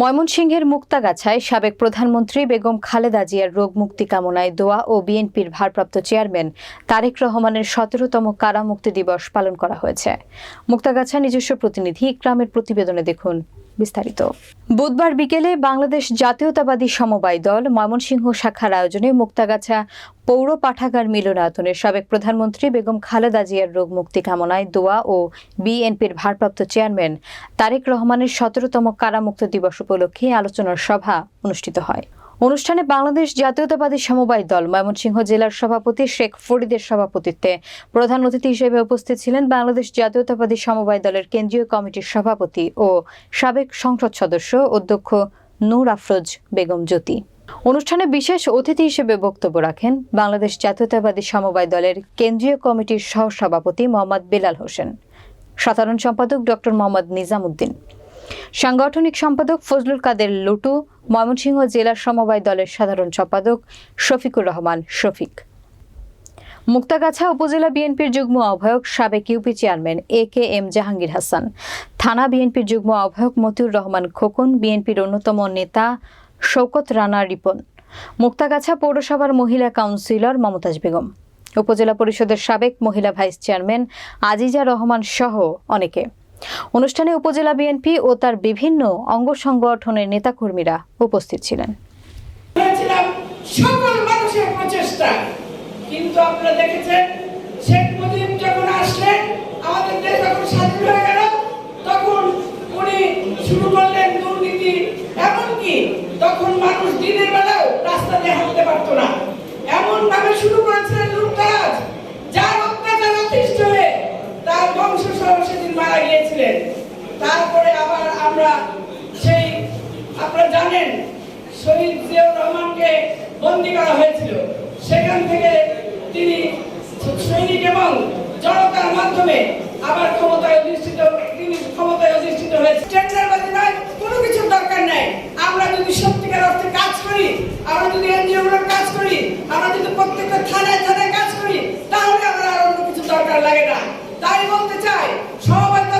ময়মনসিংহের মুক্তাগাছায় সাবেক প্রধানমন্ত্রী বেগম খালেদা জিয়ার রোগ মুক্তি কামনায় দোয়া ও বিএনপির ভারপ্রাপ্ত চেয়ারম্যান তারেক রহমানের সতেরোতম কারামুক্তি দিবস পালন করা হয়েছে। মুক্তাগাছা নিজস্ব প্রতিনিধি ইকরামের প্রতিবেদনে দেখুন বিস্তারিত। বুধবার বিকেলে বাংলাদেশ জাতীয়তাবাদী সমবায় দল ময়মনসিংহ শাখার আয়োজনে মুক্তাগাছা পৌর পাঠাগার মিলনায়তনে সাবেক প্রধানমন্ত্রী বেগম খালেদা জিয়ার রোগ মুক্তি কামনায় দোয়া ও বিএনপির ভারপ্রাপ্ত চেয়ারম্যান তারেক রহমানের সতেরোতম কারামুক্ত দিবস উপলক্ষে আলোচনার সভা অনুষ্ঠিত হয়। অনুষ্ঠানে বাংলাদেশ জাতীয়তাবাদী সমবায় দল ময়মনসিংহ জেলার সভাপতি শেখ ফরিদের সভাপতিত্বে প্রধান অতিথি হিসেবে উপস্থিত ছিলেন বাংলাদেশ জাতীয়তাবাদী সমবায় দলের কেন্দ্রীয় কমিটির সভাপতি ও সাবেক সংসদ সদস্য অধ্যক্ষ নূর আফরোজ বেগম জ্যোতি। অনুষ্ঠানে বিশেষ অতিথি হিসেবে বক্তব্য রাখেন বাংলাদেশ জাতীয়তাবাদী সমবায় দলের কেন্দ্রীয় কমিটির সহসভাপতি মোহাম্মদ বেলাল হোসেন। সাধারণ সম্পাদক ডক্টর মোহাম্মদ নিজামুদ্দিন। সাংগঠনিক সম্পাদক ফজলুল কাদের লুটু। ময়মনসিংহ জেলা সমবায় দলের সাধারণ সম্পাদক শফিকুর রহমান শফিক। মুক্তাগাছা উপজেলা বিএনপির যুগ্ম আহ্বায়ক সাবেক UP chairman A K M Jahangir Hasan. থানা বিএনপির যুগ্ম আহ্বায়ক মতিউর রহমান খোকন। বিএনপির অন্যতম নেতা শৌকত রানা রিপন, মুক্তাগাছা পৌরসভার মহিলা কাউন্সিলর মমতাজ বেগম, উপজেলা পরিষদের সাবেক মহিলা ভাইস চেয়ারম্যান আজিজা রহমান সহ অনেকে। অনুষ্ঠানে উপজেলা বিএনপি ও তার বিভিন্ন অঙ্গ সংগঠনের নেতাকর্মীরা উপস্থিত ছিলেন। সকল মানুষের প্রচেষ্টা কিন্তু আপনারা দেখেছেন, শেখ মুজিব যখন আসলেন, আমাদের দেশ যখন স্বাধীন হয়ে গেল, তখন উনি শুরু তখন মানুষ দিনের বেলাও রাস্তা দিয়ে হাঁটতে পারতো না। এমন ভাবে শুরু করেছিলেন লুটতরাজ যার অত্যাচার অতিষ্ঠ হয়ে তার বংশ সহ সেদিন মারা গিয়েছিলেন। তারপরে আবার আমরা সেই, আপনারা জানেন, শহীদ জিয়াউর রহমানকে বন্দী করা হয়েছিল। সেখান থেকে তিনি সৈনিক এবং জনতার মাধ্যমে আবার ক্ষমতায় অধিষ্ঠিত, তিনি ক্ষমতায় অধিষ্ঠিত হয়েছে তাই বলতে চাই সবাই